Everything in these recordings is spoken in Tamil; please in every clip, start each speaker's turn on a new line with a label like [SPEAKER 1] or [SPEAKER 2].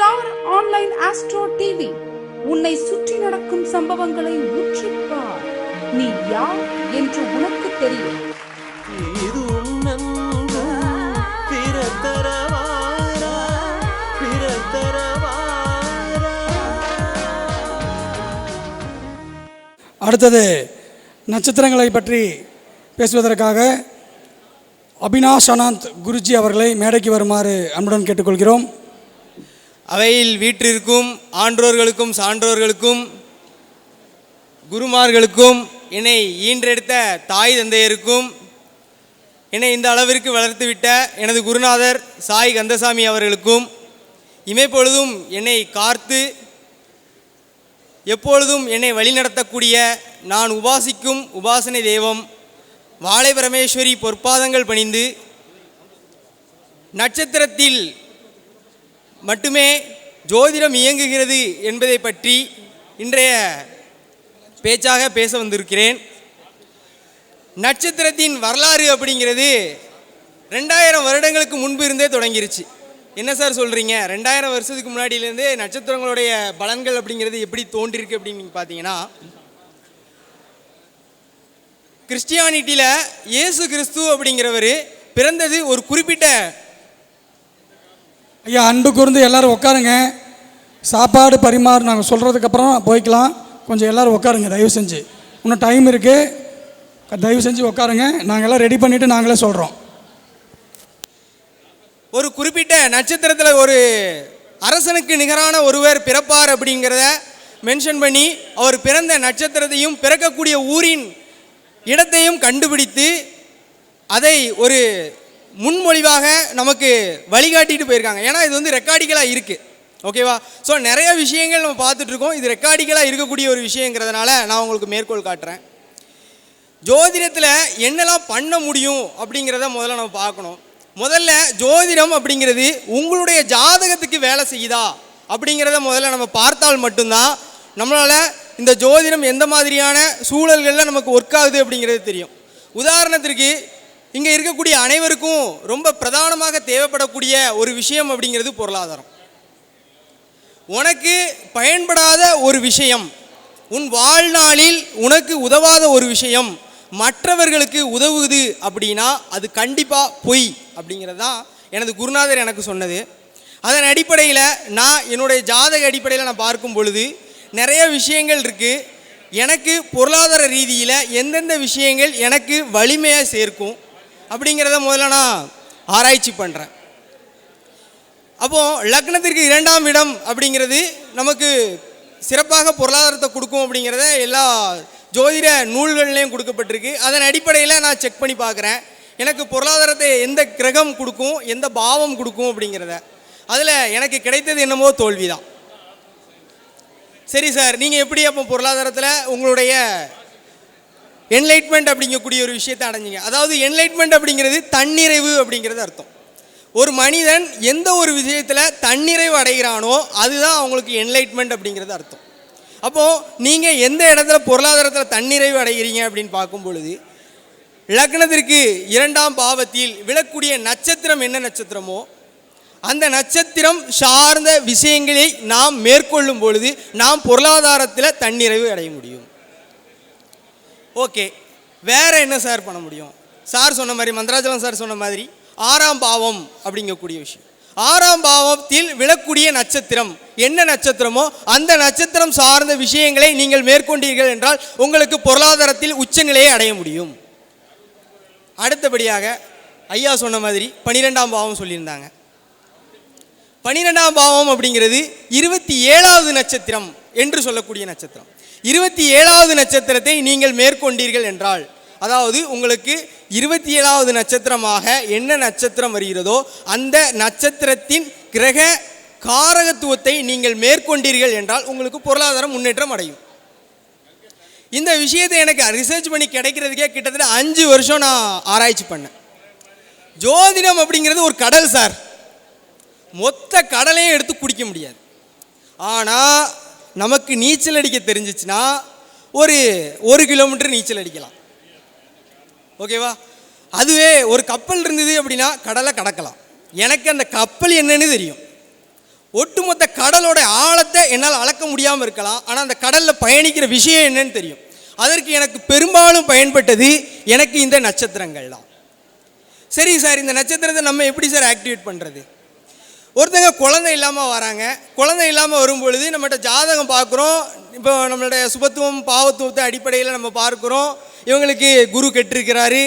[SPEAKER 1] Star online astro TV. உன்னை சுற்றி நடக்கும் சம்பவங்களை உற்றுப்பார் நீ யார் என்று உனக்கு தெரியும்.
[SPEAKER 2] இது பிறத்தரவாரா பிறத்தரவாரா.
[SPEAKER 3] அடுத்தது நட்சத்திரங்களை பற்றி பேசுவதற்காக அபினாஷ் அனந்த் குருஜி அவர்களை மேடைக்கு வருமாறு அன்புடன் கேட்டுக்கொள்கிறோம்.
[SPEAKER 4] அவையில் வீற்றிருக்கும் ஆன்றோர்களுக்கும் சான்றோர்களுக்கும் குருமார்களுக்கும் என்னை ஈன்றெடுத்த தாய் தந்தையருக்கும் என்னை இந்த அளவிற்கு வளர்த்துவிட்ட எனது குருநாதர் சாய் கந்தசாமி அவர்களுக்கும் இமைப்பொழுதும் என்னை காத்து எப்பொழுதும் என்னை வழிநடத்தக்கூடிய நான் உபாசிக்கும் உபாசனை தெய்வம் வாழை பரமேஸ்வரி பொற்பாதங்கள் பணிந்து நட்சத்திரத்தில் மட்டுமே ஜோதிடம் இயங்குகிறது என்பதை பற்றி இன்றைய பேச்சாக பேச வந்திருக்கிறேன். நட்சத்திரத்தின் வரலாறு அப்படிங்கிறது ரெண்டாயிரம் வருடங்களுக்கு முன்பு இருந்தே தொடங்கிருச்சு. என்ன சார் சொல்கிறீங்க ரெண்டாயிரம் வருஷத்துக்கு முன்னாடியிலேருந்தே நட்சத்திரங்களுடைய பலன்கள் அப்படிங்கிறது எப்படி தோன்றிருக்கு அப்படின்னு பார்த்தீங்கன்னா கிறிஸ்டியானிட்டியில் இயேசு கிறிஸ்து அப்படிங்கிறவர் பிறந்தது ஒரு குறிப்பிட்ட
[SPEAKER 3] ஐயா அன்பு கூர்ந்து எல்லோரும் உட்காருங்க. சாப்பாடு பரிமாறு நாங்கள் சொல்கிறதுக்கப்புறம் போய்க்கலாம். கொஞ்சம் எல்லோரும் உட்காருங்க தயவு செஞ்சு. இன்னும் டைம் இருக்குது தயவு செஞ்சு உட்காருங்க. நாங்கள் எல்லாம் ரெடி பண்ணிவிட்டு நாங்களே சொல்கிறோம்
[SPEAKER 4] ஒரு குறிப்பிட்ட நட்சத்திரத்தில் ஒரு அரசனுக்கு நிகரான ஒருவர் பிறப்பார் அப்படிங்கிறத மென்ஷன் பண்ணி அவர் பிறந்த நட்சத்திரத்தையும் பிறக்கக்கூடிய ஊரின் இடத்தையும் கண்டுபிடித்து அதை ஒரு முன்மொழிவாக நமக்கு வழிகாட்டிட்டு போயிருக்காங்க. ஏன்னா இது வந்து ரெக்கார்டிக்கலாக இருக்குது ஓகேவா ஸோ நிறைய விஷயங்கள் நம்ம பார்த்துட்ருக்கோம் இது ரெக்கார்டிக்கலாக இருக்கக்கூடிய ஒரு விஷயங்கிறதுனால நான் உங்களுக்கு மேற்கோள் காட்டுறேன். ஜோதிடத்தில் என்னெல்லாம் பண்ண முடியும் அப்படிங்கிறத முதல்ல நம்ம பார்க்கணும். முதல்ல ஜோதிடம் அப்படிங்கிறது உங்களுடைய ஜாதகத்துக்கு வேலை செய்யுதா அப்படிங்கிறத முதல்ல நம்ம பார்த்தால் மட்டும்தான் நம்மளால் இந்த ஜோதிடம் எந்த மாதிரியான சூழல்களில் நமக்கு ஒர்க் ஆகுது அப்படிங்கிறது தெரியும். உதாரணத்திற்கு இங்கே இருக்கக்கூடிய அனைவருக்கும் ரொம்ப பிரதானமாக தேவைப்படக்கூடிய ஒரு விஷயம் அப்படிங்கிறது பொருளாதாரம். உனக்கு பயன்படாத ஒரு விஷயம் உன் வாழ்நாளில் உனக்கு உதவாத ஒரு விஷயம் மற்றவர்களுக்கு உதவுது அப்படின்னா அது கண்டிப்பாக பொய் அப்படிங்கிறது தான் எனது குருநாதர் எனக்கு சொன்னது. அதன் அடிப்படையில் நான் என்னுடைய ஜாதக அடிப்படையில் நான் பார்க்கும் பொழுது நிறைய விஷயங்கள் இருக்குது எனக்கு பொருளாதார ரீதியில் எந்தெந்த விஷயங்கள் எனக்கு வலிமையாக சேர்க்கும். அப்படிங்கிறத முதல்ல நான் ஆராய்ச்சி பண்ணுறேன் அப்போது லக்னத்திற்கு இரண்டாம் இடம் அப்படிங்கிறது நமக்கு சிறப்பாக பொருளாதாரத்தை கொடுக்கும் அப்படிங்கிறத எல்லா ஜோதிட நூல்கள்லையும் கொடுக்கப்பட்டிருக்கு. அதன் அடிப்படையில் நான் செக் பண்ணி பார்க்குறேன். எனக்கு பொருளாதாரத்தை எந்த கிரகம் கொடுக்கும் எந்த பாவம் கொடுக்கும் அப்படிங்கிறத. அதில் எனக்கு கிடைத்தது என்னமோ தோல்வி தான் சரி சார் நீங்கள் எப்படி அப்போ பொருளாதாரத்தில் உங்களுடைய என்லைட்மெண்ட் அப்படிங்கக்கூடிய ஒரு விஷயத்தை அடைஞ்சிங்க. அதாவது என்லைட்மெண்ட் அப்படிங்கிறது தன்னிறைவு அப்படிங்கிறது அர்த்தம். ஒரு மனிதன் எந்த ஒரு விஷயத்தில் தன்னிறைவு அடைகிறானோ அதுதான் அவங்களுக்கு என்லைட்மெண்ட் அப்படிங்கிறது அர்த்தம். அப்போது நீங்கள் எந்த இடத்துல பொருளாதாரத்தில் தன்னிறைவு அடைகிறீங்க அப்படின்னு பார்க்கும் பொழுது லக்னத்திற்கு இரண்டாம் பாவத்தில் விழக்கூடிய நட்சத்திரம் என்ன நட்சத்திரமோ அந்த நட்சத்திரம் சார்ந்த விஷயங்களை நாம் மேற்கொள்ளும் பொழுது நாம் பொருளாதாரத்தில் தன்னிறைவு அடைய முடியும். ஓகே. வேறு என்ன சார் பண்ண முடியும்? சார் சொன்ன மாதிரி மந்திராஜலம் சார் சொன்ன மாதிரி ஆறாம் பாவம் அப்படிங்கக்கூடிய விஷயம். ஆறாம் பாவத்தில் விழக்கூடிய நட்சத்திரம் என்ன நட்சத்திரமோ அந்த நட்சத்திரம் சார்ந்த விஷயங்களை நீங்கள் மேற்கொண்டீர்கள் என்றால் உங்களுக்கு பொருளாதாரத்தில் உச்சநிலையை அடைய முடியும். அடுத்தபடியாக ஐயா சொன்ன மாதிரி பனிரெண்டாம் பாவம் சொல்லியிருந்தாங்க. பனிரெண்டாம் பாவம் அப்படிங்கிறது இருபத்தி ஏழாவது நட்சத்திரம் என்று சொல்லக்கூடிய நட்சத்திரம். இருபத்தி ஏழாவது நட்சத்திரத்தை நீங்கள் மேற்கொண்டீர்கள் என்றால் அதாவது உங்களுக்கு இருபத்தி ஏழாவது நட்சத்திரமாக என்ன நட்சத்திரம் வருகிறதோ அந்த நட்சத்திரத்தின் கிரக காரகத்துவத்தை நீங்கள் மேற்கொண்டீர்கள் என்றால் உங்களுக்கு பொருளாதார முன்னேற்றம் அடையும். இந்த விஷயத்தை எனக்கு ரிசர்ச் பண்ணி கிடைக்கிறதுக்கே கிட்டத்தட்ட அஞ்சு வருஷம் நான் ஆராய்ச்சி பண்ணேன். ஜோதிடம் அப்படிங்கிறது ஒரு கடல் சார். மொத்த கடலையும் எடுத்து குடிக்க முடியாது. ஆனால் நமக்கு நீச்சல் அடிக்க தெரிஞ்சிச்சுன்னா ஒரு ஒரு கிலோமீட்டர் நீச்சல் அடிக்கலாம். ஓகேவா? அதுவே ஒரு கப்பல் இருந்தது அப்படின்னா கடலை கடக்கலாம். எனக்கு அந்த கப்பல் என்னன்னு தெரியும். ஒட்டுமொத்த கடலோட ஆழத்தை என்னால் அளக்க முடியாமல் இருக்கலாம். ஆனால் அந்த கடலில் பயணிக்கிற விஷயம் என்னன்னு தெரியும். அதற்கு எனக்கு பெரும்பாலும் பயன்பட்டது எனக்கு இந்த நட்சத்திரங்கள் தான் சரி சார் இந்த நட்சத்திரத்தை நம்ம எப்படி சார் ஆக்டிவேட் பண்ணுறது ஒருத்தங்க குழந்தை இல்லாமல் வராங்க. குழந்தை இல்லாமல் வரும்பொழுது நம்மகிட்ட ஜாதகம் பார்க்குறோம். இப்போ நம்மளுடைய சுபத்துவம் பாவத்துவத்தை அடிப்படையில் நம்ம பார்க்குறோம். இவங்களுக்கு குரு கெட்டிருக்கிறாரு.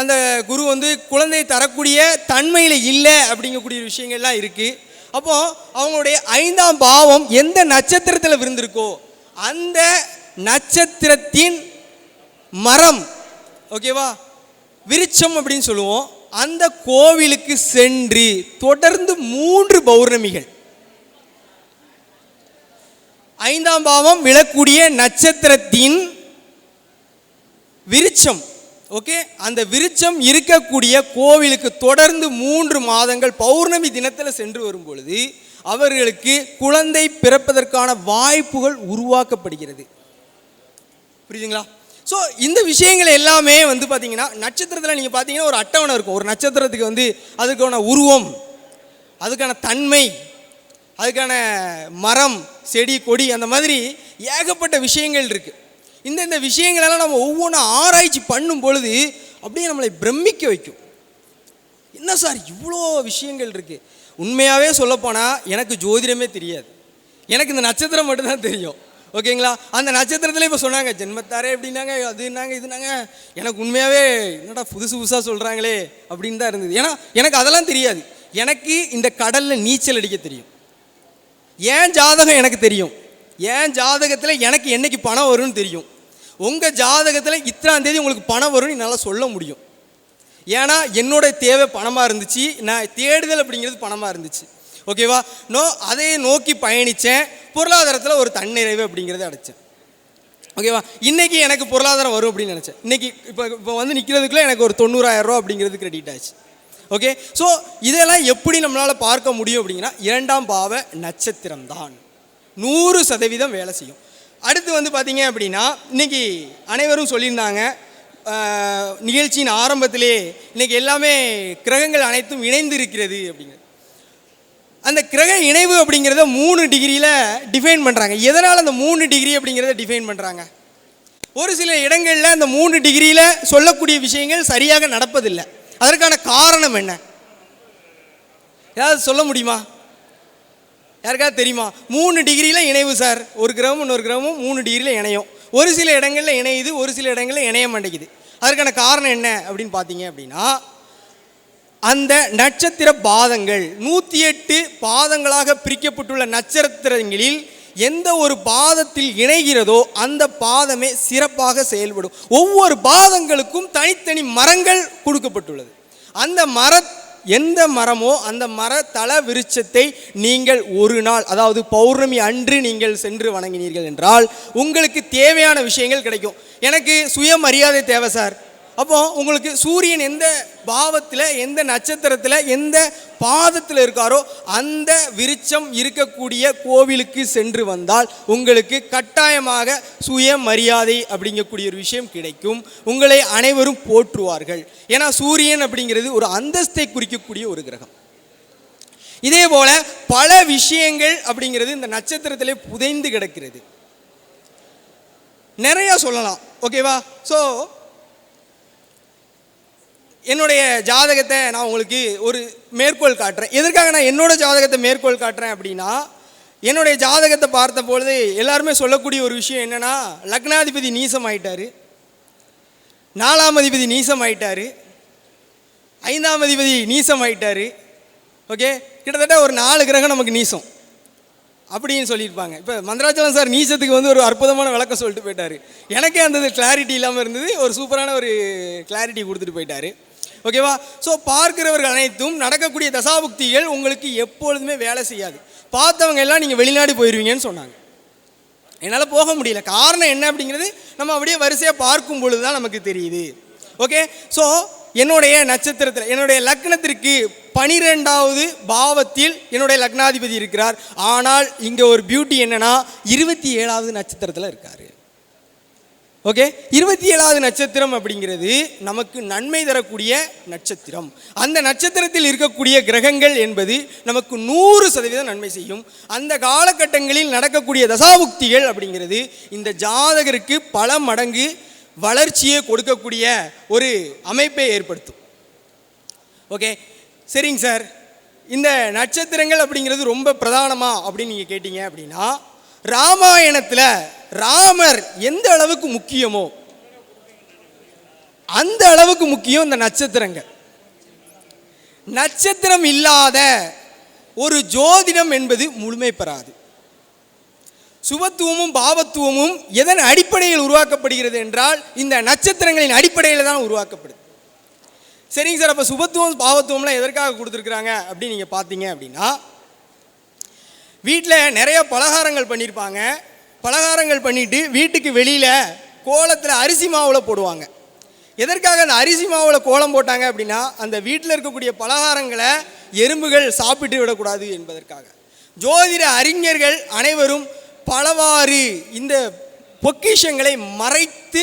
[SPEAKER 4] அந்த குரு வந்து குழந்தை தரக்கூடிய தன்மையில் இல்லை அப்படிங்கக்கூடிய விஷயங்கள்லாம் இருக்குது அப்போது அவங்களுடைய ஐந்தாம் பாவம் எந்த நட்சத்திரத்தில் விருந்திருக்கோ அந்த நட்சத்திரத்தின் மரம் ஓகேவா விருட்சம் அப்படின்னு சொல்லுவோம். அந்த கோவிலுக்கு சென்று தொடர்ந்து மூன்று பௌர்ணமிகள். ஐந்தாம் பாவம் விழக்கூடிய நட்சத்திரத்தின் விருட்சம். ஓகே? அந்த விருட்சம் இருக்கக்கூடிய கோவிலுக்கு தொடர்ந்து மூன்று மாதங்கள் பௌர்ணமி தினத்தில் சென்று வரும் பொழுது அவர்களுக்கு குழந்தை பிறப்பதற்கான வாய்ப்புகள் உருவாக்கப்படுகிறது. புரியுதுங்களா? ஸோ இந்த விஷயங்கள் எல்லாமே வந்து பார்த்தீங்கன்னா நட்சத்திரத்தில் நீங்கள் பார்த்தீங்கன்னா ஒரு அட்டவணை இருக்கும். ஒரு நட்சத்திரத்துக்கு வந்து அதுக்கான உருவம் அதுக்கான தன்மை அதுக்கான மரம் செடி கொடி அந்த மாதிரி ஏகப்பட்ட விஷயங்கள் இருக்குது இந்த இந்த விஷயங்களெல்லாம் நம்ம ஒவ்வொன்றும் ஆராய்ச்சி பண்ணும் பொழுது அப்படியே நம்மளை பிரமிக்க வைக்கும். என்ன சார் இவ்வளோ விஷயங்கள் இருக்குது உண்மையாகவே சொல்லப்போனால் எனக்கு ஜோதிடமே தெரியாது. எனக்கு இந்த நட்சத்திரம் மட்டும்தான் தெரியும். ஓகேங்களா? அந்த நட்சத்திரத்தில் இப்போ சொன்னாங்க ஜென்மத்தாரே எப்படின்னாங்க அதுனாங்க இதுனாங்க எனக்கு உண்மையாகவே என்னடா புதுசு புதுசாக சொல்கிறாங்களே அப்படின்னு தான் இருந்தது. ஏன்னா எனக்கு அதெல்லாம் தெரியாது. எனக்கு இந்த கடலில் நீச்சல் அடிக்க தெரியும். ஏன் ஜாதகம் எனக்கு தெரியும்? ஏன் ஜாதகத்தில் எனக்கு என்னைக்கு பணம் வரும்னு தெரியும்? உங்கள் ஜாதகத்தில் இத்தனாம் தேதி உங்களுக்கு பணம் வரும்னு என்னால் சொல்ல முடியும். ஏன்னா என்னோட தேவை பணமாக இருந்துச்சு. நான் தேடுதல் அப்படிங்கிறது பணமாக இருந்துச்சு. ஓகேவா? நோ அதையே நோக்கி பயணித்தேன் பொருளாதாரத்தில் ஒரு தன்னிறைவு அப்படிங்கிறத அடைச்சேன். ஓகேவா? இன்றைக்கி எனக்கு பொருளாதாரம் வரும் அப்படின்னு நினச்சேன். இன்றைக்கி இப்போ இப்போ வந்து நிற்கிறதுக்குள்ளே எனக்கு ஒரு தொண்ணூறாயிரம் ரூபா அப்படிங்கிறது கிரெடிட் ஆச்சு. ஓகே? ஸோ இதெல்லாம் எப்படி நம்மளால் பார்க்க முடியும் அப்படிங்கன்னா இரண்டாம் பாவ நட்சத்திரம் தான். நூறு சதவீதம் வேலை செய்யும். அடுத்து வந்து பார்த்தீங்க அப்படின்னா இன்னைக்கு அனைவரும் சொல்லியிருந்தாங்க நிகழ்ச்சியின் ஆரம்பத்திலே இன்னைக்கு எல்லாமே கிரகங்கள் அனைத்தும் இணைந்து இருக்கிறது அப்படிங்கிறது அந்த கிரக இணைவு அப்படிங்கிறத மூணு டிகிரியில் டிஃபைன் பண்ணுறாங்க எதனால் அந்த மூணு டிகிரி அப்படிங்கிறத டிஃபைன் பண்ணுறாங்க ஒரு சில இடங்களில் அந்த மூணு டிகிரியில் சொல்லக்கூடிய விஷயங்கள் சரியாக நடப்பதில்லை. அதற்கான காரணம் என்ன? ஏதாவது சொல்ல முடியுமா? யாருக்காவது தெரியுமா? மூணு டிகிரியில் இணைவு சார் ஒரு கிரகமும் இன்னொரு கிரகமும் மூணு டிகிரியில் இணையும். ஒரு சில இடங்களில் இணையுது ஒரு சில இடங்களில் இணைய மாட்டேங்குது. அதற்கான காரணம் என்ன அப்படின்னு பார்த்தீங்க அப்படின்னா அந்த நட்சத்திர பாதங்கள் நூற்றி எட்டு பாதங்களாக பிரிக்கப்பட்டுள்ள நட்சத்திரங்களில் எந்த ஒரு பாதத்தில் இணைகிறதோ அந்த பாதமே சிறப்பாக செயல்படும். ஒவ்வொரு பாதங்களுக்கும் தனித்தனி மரங்கள் கொடுக்கப்பட்டுள்ளது. அந்த மர எந்த மரமோ அந்த மர தல விருட்சத்தை நீங்கள் ஒரு நாள் அதாவது பௌர்ணமி அன்று நீங்கள் சென்று வணங்கினீர்கள் என்றால் உங்களுக்கு தேவையான விஷயங்கள் கிடைக்கும். எனக்கு சுயமரியாதை தேவை சார். அப்போ உங்களுக்கு சூரியன் எந்த பாவத்தில் எந்த நட்சத்திரத்தில் எந்த பாதத்தில் இருக்காரோ அந்த விருச்சம் இருக்கக்கூடிய கோவிலுக்கு சென்று வந்தால் உங்களுக்கு கட்டாயமாக சுயமரியாதை அப்படிங்கக்கூடிய ஒரு விஷயம் கிடைக்கும். உங்களை அனைவரும் போற்றுவார்கள். ஏன்னா சூரியன் அப்படிங்கிறது ஒரு அந்தஸ்தை குறிக்கக்கூடிய ஒரு கிரகம். இதே போல பல விஷயங்கள் அப்படிங்கிறது இந்த நட்சத்திரத்திலே புதைந்து கிடக்கிறது. நிறைய சொல்லலாம். ஓகேவா? ஸோ என்னுடைய ஜாதகத்தை நான் உங்களுக்கு ஒரு மேற்கோள் காட்டுறேன். எதற்காக நான் என்னோட ஜாதகத்தை மேற்கோள் காட்டுறேன் அப்படின்னா என்னுடைய ஜாதகத்தை பார்த்த பொழுது எல்லாருமே சொல்லக்கூடிய ஒரு விஷயம் என்னன்னா லக்னாதிபதி நீசம் ஆயிட்டார். நாலாம் அதிபதி நீசம் ஆயிட்டார். ஐந்தாம் அதிபதி நீசம் ஆயிட்டார். ஓகே? கிட்டத்தட்ட ஒரு நாலு கிரகம் நமக்கு நீசம். அப்படின்னு சொல்லியிருப்பாங்க. இப்போ மந்திராச்சலம் சார் நீசத்துக்கு வந்து ஒரு அற்புதமான விளக்கம் சொல்லிட்டு போயிட்டாரு. எனக்கே அந்த கிளாரிட்டி இல்லாமல் இருந்தது. ஒரு சூப்பரான ஒரு கிளாரிட்டி கொடுத்துட்டு போயிட்டார். ஓகேவா? ஸோ பார்க்கிறவர்கள் அனைத்தும் நடக்கக்கூடிய தசாபுக்திகள் உங்களுக்கு எப்பொழுதுமே வேலை செய்யாது. பார்த்தவங்க எல்லாம் நீங்கள் வெளிநாடு போயிடுவீங்கன்னு சொன்னாங்க. என்னால் போக முடியல. காரணம் என்ன அப்படிங்கிறது நம்ம அப்படியே வரிசையாக பார்க்கும் பொழுது தான் நமக்கு தெரியுது. ஓகே? ஸோ என்னுடைய நட்சத்திரத்தில் என்னுடைய லக்னத்திற்கு பனிரெண்டாவது பாவத்தில் என்னுடைய லக்னாதிபதி இருக்கிறார். ஆனால் இங்கே ஒரு பியூட்டி என்னென்னா இருபத்தி ஏழாவது நட்சத்திரத்தில் இருக்கார். ஓகே? இருபத்தி ஏழாவது நட்சத்திரம் அப்படிங்கிறது நமக்கு நன்மை தரக்கூடிய நட்சத்திரம். அந்த நட்சத்திரத்தில் இருக்கக்கூடிய கிரகங்கள் என்பது நமக்கு நூறு சதவீதம் நன்மை செய்யும். அந்த காலகட்டங்களில் நடக்கக்கூடிய தசாபுக்திகள் அப்படிங்கிறது இந்த ஜாதகருக்கு பல மடங்கு வளர்ச்சியை கொடுக்கக்கூடிய ஒரு அமைப்பை ஏற்படுத்தும். ஓகே? சரிங்க சார். இந்த நட்சத்திரங்கள் அப்படிங்கிறது ரொம்ப பிரதானமா அப்படின்னு நீங்கள் கேட்டீங்க அப்படின்னா ராமாயணத்தில் ராமர் எந்த அளவுக்கு முக்கியமோ அந்த அளவுக்கு முக்கியம் இந்த நட்சத்திரங்கள் நட்சத்திரம் இல்லாத ஒரு ஜோதிடம் என்பது முழுமை பெறாது. சுபத்துவமும் பாவத்துவமும் எதன் அடிப்படையில் உருவாக்கப்படுகிறது என்றால் இந்த நட்சத்திரங்களின் அடிப்படையில் தான் உருவாக்கப்படுது. சரிங்க சார் அப்போ சுபத்துவம் பாவத்துவம்லாம் எதற்காக கொடுத்துருக்குறாங்க அப்படின்னு நீங்கள் பார்த்தீங்க அப்படின்னா வீட்டில் நிறைய பலகாரங்கள் பண்ணியிருப்பாங்க பலகாரங்கள் பண்ணிட்டு வீட்டுக்கு வெளியில் கோலத்தில் அரிசி மாவில் போடுவாங்க. எதற்காக அந்த அரிசி மாவில் கோலம் போட்டாங்க அப்படின்னா அந்த வீட்டில் இருக்கக்கூடிய பலகாரங்களை எறும்புகள் சாப்பிட்டு விடக்கூடாது என்பதற்காக. ஜோதிட அறிஞர்கள் அனைவரும் பலவாறு இந்த பொக்கிஷங்களை மறைத்து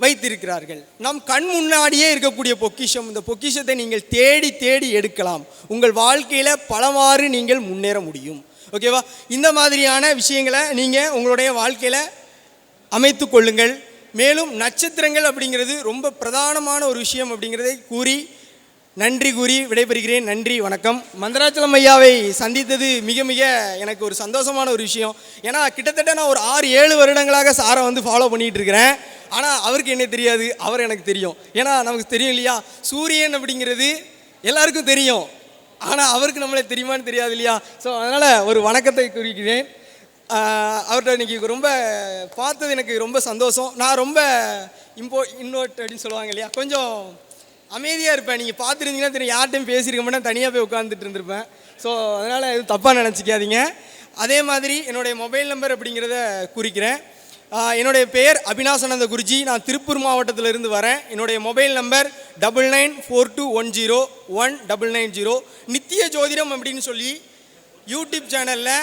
[SPEAKER 4] வைத்திருக்கிறார்கள். நம் கண் முன்னாடியே இருக்கக்கூடிய பொக்கிஷம் இந்த பொக்கிஷத்தை நீங்கள் தேடி தேடி எடுக்கலாம். உங்கள் வாழ்க்கையில் பலவாறு நீங்கள் முன்னேற முடியும். ஓகேவா? இந்த மாதிரியான விஷயங்களை நீங்கள் உங்களுடைய வாழ்க்கையில் அமைத்து கொள்ளுங்கள். மேலும் நட்சத்திரங்கள் அப்படிங்கிறது ரொம்ப பிரதானமான ஒரு விஷயம் அப்படிங்கிறதை கூறி நன்றி கூறி விடைபெறுகிறேன். நன்றி வணக்கம். மந்திராச்சலம் ஐயாவை சந்தித்தது மிக மிக எனக்கு ஒரு சந்தோஷமான ஒரு விஷயம். ஏன்னா கிட்டத்தட்ட நான் ஒரு ஆறு ஏழு வருடங்களாக சாரை வந்து ஃபாலோ பண்ணிகிட்டு இருக்கிறேன் ஆனால் அவருக்கு என்ன தெரியாது? அவர் எனக்கு தெரியும். ஏன்னா நமக்கு தெரியும் இல்லையா? சூரியன் அப்படிங்கிறது எல்லாருக்கும் தெரியும். ஆனால் அவருக்கு நம்மளே தெரியுமான்னு தெரியாது இல்லையா? ஸோ அதனால் ஒரு வணக்கத்தை குறிக்கிறேன் அவர்கிட்ட இன்னைக்கு ரொம்ப பார்த்தது எனக்கு ரொம்ப சந்தோஷம். நான் ரொம்ப இம்போ இன்னோட் அப்படின்னு சொல்லுவாங்க இல்லையா? கொஞ்சம் அமைதியாக இருப்பேன். நீங்கள் பார்த்துருந்தீங்கன்னா தெரியும். யார்ட்டையும் பேசியிருக்க மாட்டேன். தனியாக போய் உட்காந்துட்டு இருந்திருப்பேன். ஸோ அதனால் எதுவும் தப்பாக நினச்சிக்காதீங்க. அதே மாதிரி என்னுடைய மொபைல் நம்பர் அப்படிங்கிறத குறிக்கிறேன். என்னுடைய பெயர் அபினாசனந்த குருஜி. நான் திருப்பூர் மாவட்டத்திலிருந்து வரேன். என்னுடைய mobile number double nine four two one zero one double nine zero Nithya Jothidam அப்படின்னு சொல்லி யூடியூப் சேனலில்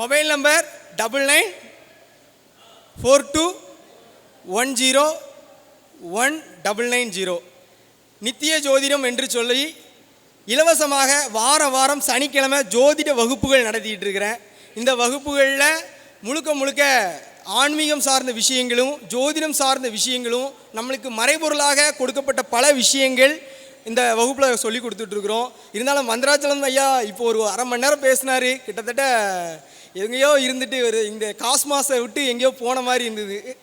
[SPEAKER 4] mobile number double nine four two one zero one double nine zero Nithya Jothidam என்று சொல்லி இலவசமாக வார வாரம் சனிக்கிழமை ஜோதிட வகுப்புகள் நடத்திட்டு இருக்கிறேன். இந்த வகுப்புகளில் முழுக்க முழுக்க ஆன்மீகம் சார்ந்த விஷயங்களும் ஜோதிடம் சார்ந்த விஷயங்களும் நம்மளுக்கு மறைபொருளாக கொடுக்கப்பட்ட பல விஷயங்கள் இந்த வகுப்பில் சொல்லி கொடுத்துட்ருக்குறோம். இருந்தாலும் மந்திராச்சலம் ஐயா இப்போ ஒரு அரை மணி நேரம் பேசினார். கிட்டத்தட்ட எங்கேயோ இருந்துட்டு ஒரு இந்த காஸ்மாஸை விட்டு எங்கேயோ போன மாதிரி இருந்தது.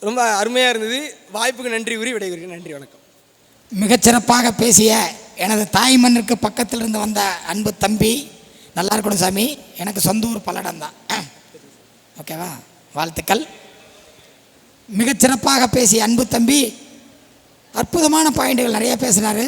[SPEAKER 4] ரொம்ப அருமையாக இருந்தது. வாய்ப்புக்கு நன்றி கூறி விடைபெறுகிறேன். நன்றி வணக்கம்.
[SPEAKER 5] மிகச்சிறப்பாக பேசிய எனது தாய் பக்கத்தில் இருந்து வந்த அன்பு தம்பி நல்லா இருக்கணும் சாமி. எனக்கு சொந்த ஊர் பல்லடம் தான் ஓகேவா? வாழ்த்துக்கள். மிகச்சிறப்பாக பேசிய அன்பு தம்பி அற்புதமான பாயிண்ட்டுகள் நிறைய பேசினார்.